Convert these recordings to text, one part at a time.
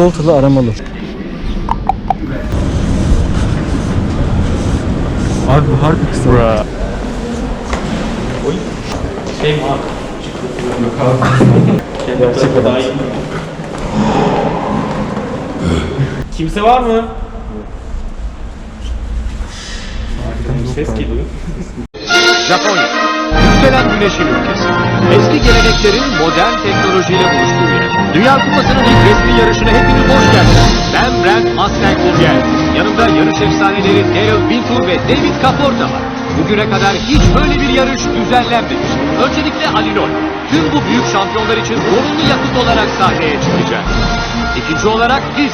çikolatalı aramalı. Abi bu harbi kısa. Şey mi abi? Kendi Gerçek tarafı daha iyi. Kimse var mı? Ses geliyor. Japonya. Yükselen güneşin ülkesi. Eski geleneklerin modern teknolojiyle buluştuğu yer. Dünya Kupası'nın ilk resmi yarışına hepiniz hoş geldiniz. Ben Brent Bulger. Yanımda yarış efsaneleri Dale Wintour ve David Caporta var. Bugüne kadar hiç böyle bir yarış düzenlenmemiş. Öncelikle Ali Lol. Tüm bu büyük şampiyonlar için zorunlu yakıt olarak sahneye çıkacak. İkinci olarak biz.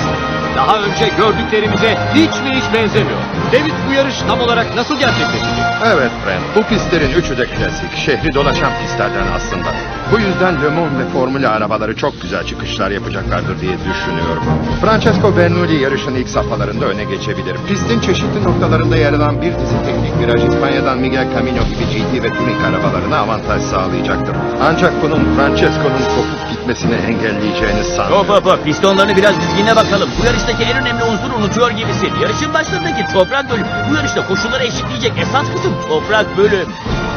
Daha önce gördüklerimize hiç mi hiç benzemiyor. David bu yarış tam olarak nasıl gerçekleşecek? Evet Brent, bu pistlerin üçü de klasik, şehri dolaşan pistlerden aslında. Bu yüzden Le Mans ve Formula arabaları çok güzel çıkışlar yapacaklardır diye düşünüyorum. Francesco Bernoulli yarışın ilk safhalarında öne geçebilir. Pistin çeşitli noktalarında yer alan bir dizi teknik viraj İspanya'dan Miguel Camino gibi GT ve Touring arabalarına avantaj sağlayacaktır. Ancak bunun Francesco'nun kopup gitmesini engelleyeceğini sanmıyorum. Hop hop hop pistonlarını biraz dizgine bakalım. Bu yarıştaki en önemli unsur unutuyor gibisin. Yarışın başlarındaki toprak bölüm. Bu yarışta koşulları eşitleyecek esas kısım toprak bölüm.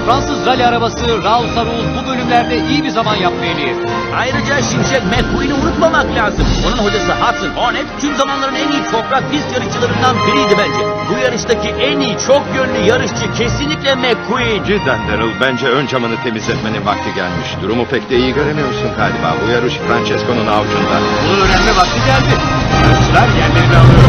Fransız rally arabası Raul Sarul bu bölümlerde iyi bir zaman yapmaya niyetli. Ayrıca Şimşek McQueen'i unutmamak lazım. Onun hocası Hudson Hornet tüm zamanların en iyi toprak pist yarışçılarından biriydi bence. Bu yarıştaki en iyi çok yönlü yarışçı kesinlikle McQueen. Cidden Daryl, bence ön camını temizletmenin vakti gelmiş. Durumu pek de iyi göremiyorsun galiba. Bu yarış Francesco'nun avucunda. Bunu öğrenme vakti geldi. Yarışçılar yerlerini alıyor.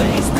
always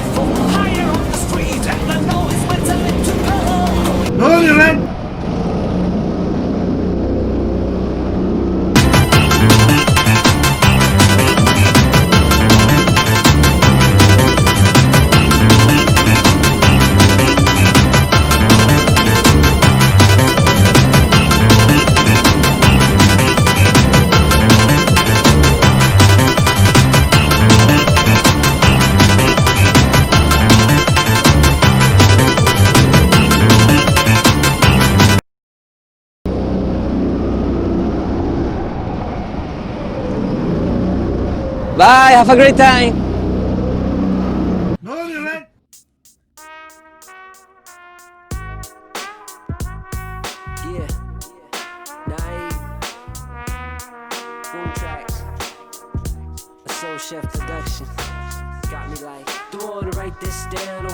Bye, have a great time. Chef production. Got me like, do wanna write this down?